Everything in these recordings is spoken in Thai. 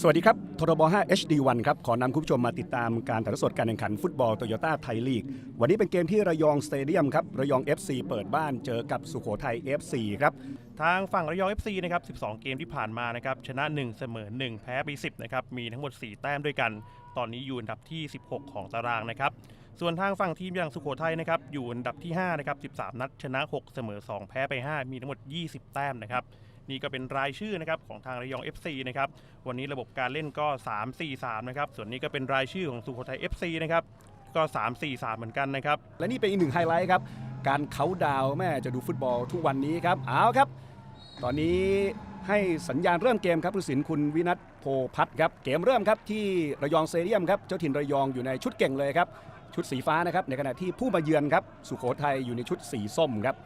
สวัสดีครับทรบ5 HD1 ครับ ขอนำคุณผู้ชมมาติดตามการถ่ายทอดสดการแข่งขันฟุตบอลโตโยต้าไทยลีก วันนี้เป็นเกมที่ระยองสเตเดียมครับ ระยอง FC เปิดบ้านเจอกับสุโขทัย FC ครับ ทางฝั่งระยอง FC นะครับ 12 เกมที่ผ่านมานะครับ ชนะ 1 เสมอ 1 แพ้ไป 10 นะครับ มีทั้งหมด 4 แต้มด้วยกัน ตอนนี้อยู่อันดับที่ 16 ของตารางนะครับ ส่วนทางฝั่งทีมอย่างสุโขทัยนะครับ อยู่อันดับที่ 5 นะครับ 13 นัด ชนะ 6 เสมอ 2 แพ้ไป 5 มีทั้งหมด 20 แต้มนะครับ นี่ก็เป็นรายชื่อนะครับของทางระยอง FC นะครับวันนี้ระบบการเล่นก็ 3-4-3 นะครับส่วนนี้ก็เป็นรายชื่อของสุโขทัย FC นะครับก็ 3-4-3 เหมือนกันนะครับ และนี่เป็นอีกหนึ่งไฮไลท์ครับ การเขาดาวแม่จะดูฟุตบอลทุกวันนี้ครับเอาครับ ตอนนี้ให้สัญญาณเริ่มเกมครับผู้สินคุณวินัทโพพัฒน์ครับเกมเริ่มครับที่ระยองเตเดียมครับเจ้าถิ่นระยองอยู่ในชุดเก่งเลยครับชุดสีฟ้านะครับในขณะที่ผู้มาเยือนครับสุโขทัยอยู่ในชุดสีส้มครับ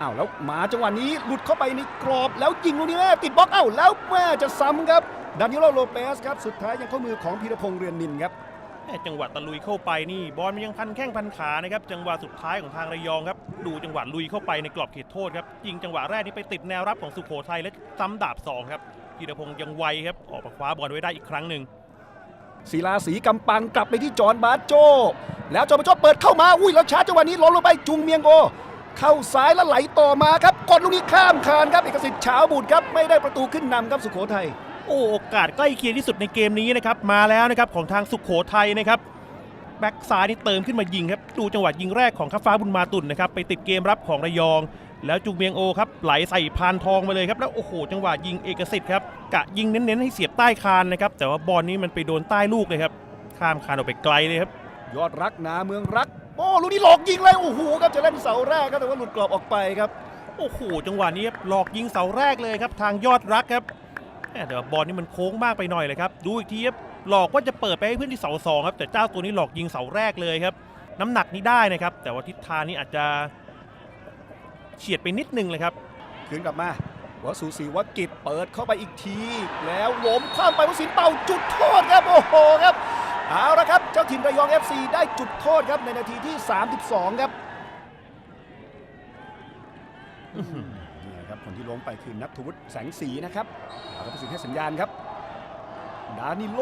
อ้าวแล้วมาจังหวะนี้หลุดเข้าไปในกรอบแล้วยิงลูกนี้แม่ติดบล็อกอ้าวแล้วแม่จะซ้ำครับดานิโลโลเปสครับสุดท้ายยังเข้ามือของพีรพงษ์เรือนนินครับแม่จังหวะตะลุยเข้าไปนี่บอลมันยังพันแข้งพันขานะครับจังหวะสุดท้ายของทางระยองครับดูจังหวะลุยเข้าไปในกรอบเขตโทษครับยิงจังหวะแรกนี่ไปติดแนวรับของสุโขทัยและซ้ำดาบสองครับพีรพงษ์ยังไวครับออกมาคว้าบอลไว้ได้อีกครั้งหนึ่งศิลาสีกำปังกลับไปที่จอห์นบาสโจ แล้วจอห์นบาสโจเปิดเข้ามาอุ้ยแล้วชาร์จจังหวะนี้ล้มลงไปจุงเมียงโก เข้าซ้ายแล้วไหลต่อมาครับกดลูกนี้ข้ามคานครับเอกสิทธิ์เฉาบุตรครับไม่ได้ประตูขึ้นนำครับสุโขทัยโอ้โอกาสใกล้เคียงที่สุดในเกมนี้นะครับมาแล้วนะครับของทางสุโขทัยนะครับแบ็กซ้ายนี่เติมขึ้นมายิงครับดูจังหวะยิงแรกของข้าฟ้าบุญมาตุนนะครับไปติดเกมรับของระยอง แล้วจุงเมียงโอครับไหลใส่พานทองมาเลยครับแล้วโอ้โหจังหวะยิงเอกสิทธิ์ครับกะยิงเน้นๆให้เสียบใต้คานนะครับแต่ว่าบอลนี้มันไปโดนใต้ลูกเลยครับข้ามคานออกไปไกลเลยครับยอดรักนาเมืองรัก โอ้ลูกนี้หลอกยิงเลยโอ้โหครับจะเล่นเสาแรกครับแต่ว่าหลุดกรอบออกไปครับโอ้โหจังหวะนี้หลอกยิงเสาแรกเลยครับทางยอดรักครับแต่ว่าบอลนี่มันโค้งมากไปหน่อยเลยครับดูอีกทีครับหลอกว่าจะเปิดไปให้เพื่อนที่เสาสองครับแต่เจ้าตัวนี้หลอกยิงเสาแรกเลยครับ น้ำหนักนี้ได้นะครับ แต่ว่าทิศทางนี้อาจจะเฉียดไปนิดนึงเลยครับคืนกลับมาวสุศรีวกิจเปิดเข้าไปอีกที แล้วล้มข้ามไปวสินเป่าจุดโทษครับโอ้โหครับ เอาละครับ เจ้าถิ่นระยอง FC ได้จุดโทษครับในนาทีที่ 32 ครับนี่ครับคนที่ล้มไปคือนัทวุฒิแสงสีนะครับเอาครับผู้สินให้สัญญาณครับดานิโล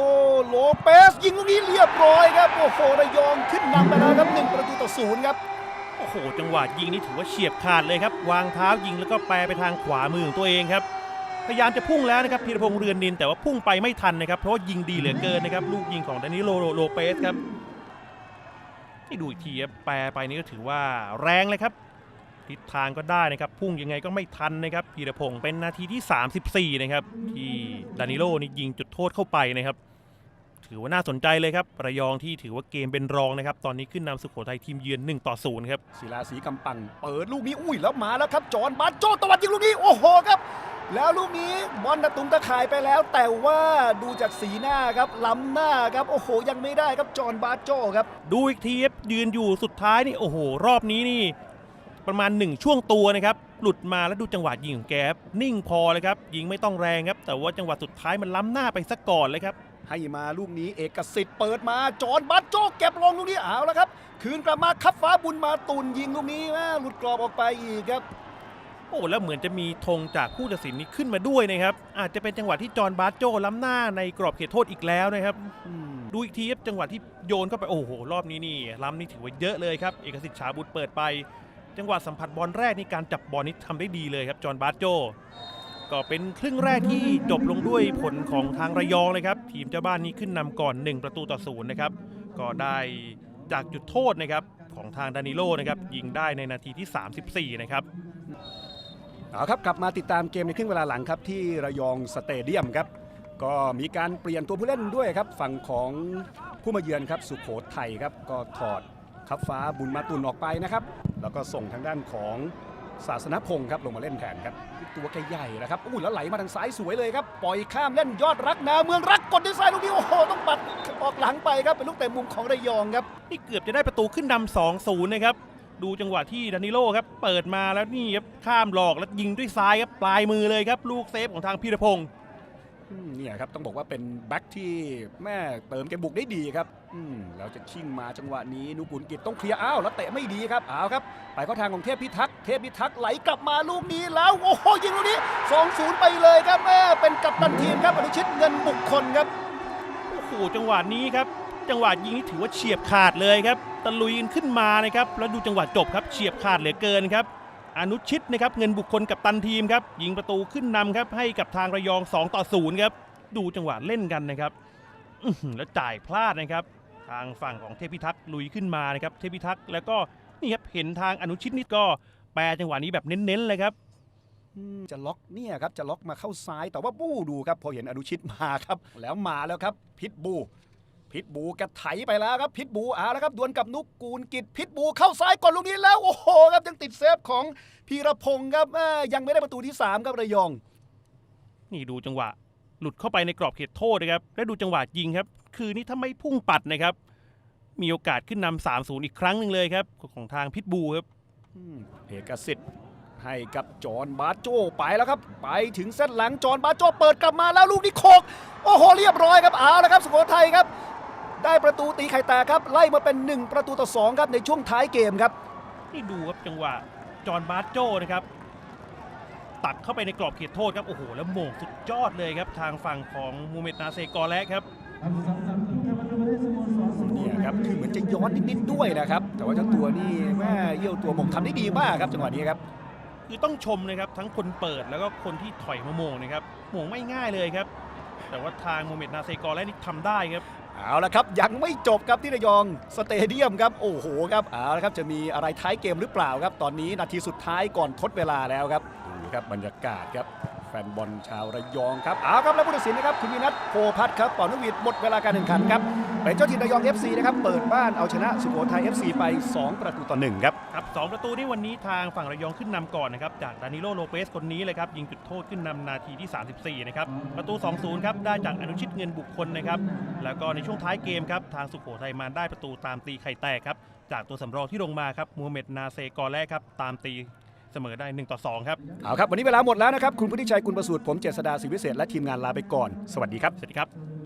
โลเปส ยิงลูกนี้เรียบร้อยครับโอ้โหระยองขึ้นนำไปแล้วครับหนึ่งประตูต่อศูนย์ครับโอ้โห จังหวะยิงนี่ถือว่าเฉียบขาดเลยครับ วางเท้ายิงแล้วก็แปรไปทางขวามือของตัวเองครับ พยายามจะพุ่งแล้วนะครับพีรพงษ์เรือนนิน แต่ว่าพุ่งไปไม่ทันนะครับเพราะายิงดีเหลือเกินนะครับลูกยิงของดานิโลโลเปสครับที่ดูอีกทีแปรไปนี่ก็ถือว่าแรงเลยครับทิศทางก็ได้นะครับ พุ่งยังไงก็ไม่ทันนะครับพีรพงษ์เป็นนาทีที่ 34 นะครับ ที่ดานิโลนี่ยิงจุดโทษเข้าไปนะครับ ถือว่าน่าสนใจเลยครับระยองที่ถือว่าเกมเป็นรองนะครับ ตอนนี้ขึ้นนำสุโขทัยทีมเยือน1ต่อ0ครับศิลาสีกำปัง เปิดลูกนี้อุ้ยแล้วมาแล้วครับจอห์นบาสโจตะวัดยิงลูกนี้โอ้โหครับแล้วลูกนี้บอลตะตุงตะข่ายไปแล้ว แต่ว่าดูจากสีหน้าครับล้ำหน้าครับโอ้โหยังไม่ได้ครับจอห์นบาสโจครับ ดูอีกทีครับยืนอยู่สุดท้ายนี่โอ้โห รอบนี้นี่ ประมาณ 1 ช่วงตัวนะครับหลุดมาแล้วดูจังหวะยิงของแกครับนิ่งพอเลยครับยิงไม่ต้องแรงครับ แต่ว่าจังหวะสุดท้ายมันล้ำหน้าไปซะก่อนเลยครับ ให้มาลูกนี้เอกสิทธิ์เปิดมาจอนบาสโจเก็บลงลูกนี้เอาแล้วครับ คืนกลับมาคับฟ้าบุญมาตุนยิงลูกนี้ม่หลุดกรอบออกไปอีกครับ โอ้แล้วเหมือนจะมีธงจากผู้ตัดสินนี้ขึ้นมาด้วยนะครับ อาจจะเป็นจังหวะที่จอห์นบาสโจล้ำหน้าในกรอบเขตโทษอีกแล้วนะครับดูอีกทีครับจังหวะที่โยนเข้าไปโอ้โหรอบนี้นี่ล้ำนี่ถือว่าเยอะเลยครับเอกสิทธิ์ชาบุตรเปิดไป จังหวะสัมผัสบอลแรกนี่การจับบอลนี่ทำได้ดีเลยครับจอห์นบาสโจ ก็เป็นครึ่งแรกที่จบลงด้วยผลของทางระยองเลยครับ ทีมเจ้าบ้านนี้ขึ้นนำก่อน 1 ประตูต่อศูนย์นะครับ ก็ได้จากจุดโทษนะครับของทางดานิโลนะครับยิงได้ในนาทีที่ 34 นะครับเอาครับกลับมาติดตามเกมในครึ่งเวลาหลังครับที่ระยองสเตเดียมครับ ก็มีการเปลี่ยนตัวผู้เล่นด้วยครับ ฝั่งของผู้มาเยือนครับสุโขทัยครับก็ถอดคับฟ้าบุญมาตุนออกไปนะครับ แล้วก็ส่งทางด้านของ ศาสนพงศ์ครับลงมาเล่นแทนครับ ตัวแกใหญ่นะครับอุ้ยแล้วไหลมาทางซ้ายสวยเลยครับ ปล่อยข้ามเล่นยอดรักนาเมืองรักกดด้วยซ้ายลูกนี้โอ้โหต้องปัดออกหลังไปครับเป็นลูกเตะมุมของระยองครับนี่เกือบจะได้ประตูขึ้นนำ2-0นะครับดูจังหวะที่ดานิโลครับเปิดมาแล้วนี่ครับข้ามหลอกแล้วยิงด้วยซ้ายครับปลายมือเลยครับลูกเซฟของทางพีรพงศ์ เนี่ยครับต้องบอกว่าเป็นแบ็คที่แม่เติมเกมบุกได้ดีครับอืมแล้วจะชิงมาจังหวะนี้นุกุลกิจต้องเคลียร์อ้าวแล้วเตะไม่ดีครับเอาวครับ ไปเข้าทางของเทพพิทักษ์เทพพิทักษ์ไหลกลับมาลูกนี้แล้วโอ้โหยิงลูกนี้2-0ไปเลยครับแม่เป็นกัปตันทีมครับอนุชิตเงินบุคคลครับโอ้โหจังหวะนี้ครับ จังหวะยิงนี่ถือว่าเฉียบขาดเลยครับตะลุยขึ้นมานะครับแล้วดูจังหวะจบครับเฉียบขาดเหลือเกินครับ อนุชิตนะครับเงินบุคคลกับตันทีมครับยิงประตูขึ้นนำครับให้กับทางระยอง 2 ต่อ0ครับดูจังหวะเล่นกันนะครับแล้วจ่ายพลาดนะครับ ทางฝั่งของเทพิทักษ์ลุยขึ้นมานะครับเทพิทักษ์แล้วก็นี่ครับเห็นทางอนุชิตนี่ก็แปรจังหวะนี้แบบเน้นๆเลยครับจะล็อกเนี่ยครับจะล็อกมาเข้าซ้ายแต่ว่าบู้ดูครับพอเห็นอนุชิตมาครับ แล้วมาแล้วครับพิทบู พิทบูกระไถไปแล้วครับพิทบูเอาแล้วครับดวลกับนุกกูลกิจพิทบูเข้าซ้ายก่อนลูกนี้แล้ว โอ้โหครับยังติดเซฟของพีรพงศ์ครับแม่ยังไม่ได้ประตูที่ 3 ครับระยอง นี่ดูจังหวะ หลุดเข้าไปในกรอบเขตโทษนะครับ และดูจังหวะยิงครับ คือนี่ถ้าไม่พุ่งปัดนะครับ มีโอกาสขึ้นนำ3 0 อีกครั้งหนึ่งเลยครับ ของทางพิทบูครับอืมเอกสิทธิ์ให้กับจอห์นบาโจไปแล้วครับ ไปถึงเส้นหลังจอห์นบาโจเปิดกลับมาแล้วลูกนี้โคกโอ้โหเรียบร้อยครับเอาแล้วครับสุโขทัยครับ ได้ประตูตีไข่แตกครับ ไล่มาเป็น 1 ประตูต่อ2ครับในช่วงท้ายเกมครับ นี่ดูครับจังหวะจอห์นบาร์โจนะครับ ตักเข้าไปในกรอบเขตโทษครับ โอ้โห แล้วโมงสุดยอดเลยครับ ทางฝั่งของมูเมตนาเซกอร์แลครับเนี่ยครับคือเหมือนจะย้อนนิดๆด้วยนะครับ แต่ว่าเจ้าตัวนี่แม่เยี่ยวตัวหมงทำได้ดีมากครับจังหวะนี้ครับคือต้องชมนะครับทั้งคนเปิดแล้วก็คนที่ถอยมาโมงนะครับโมงไม่ง่ายเลยครับ แต่ว่าทางมูเมตนาเซกอร์แลนี่ทำได้ครับ เอาละครับยังไม่จบครับที่ระยองสเตเดียมครับโอ้โหครับเอาละครับจะมีอะไรท้ายเกมหรือเปล่าครับ ตอนนี้นาทีสุดท้ายก่อนทดเวลาแล้วครับดูครับบรรยากาศครับแฟนบอลชาวระยองครับเอาครับแล้วผู้ตัดสินนะครับคุณวินัทโพพัฒครับต่อนวิทย์หมดเวลาการแข่งขันครับ เป็นเจ้าถิ่นระยอง FC นะครับเปิดบ้านเอาชนะสุโขทัย FC ไป 2 ประตูต่อหนึ่งครับครับสองประตูนี่วันนี้ทางฝั่งระยองขึ้นนำก่อนนะครับจากดานิโลโลเปสคนนี้เลยครับยิงจุดโทษขึ้นนำนาทีที่ 34 นะครับประตู 2-0 ครับได้จากอนุชิตเงินบุคคลนะครับแล้วก็ในช่วงท้ายเกมครับทางสุโขทัยมาได้ประตูตามตีไข่แตกครับจากตัวสำรองที่ลงมาครับมูฮัมเหม็ดนาเซกอร์แรกครับตามตีเสมอได้1ต่อ2ครับเอาครับ วันนี้เวลาหมดแล้วนะครับ คุณพุทธิชัย คุณประสูติผมเจษดาศิวิเศษ และทีมงานลาไปก่อน สวัสดีครับ สวัสดีครับ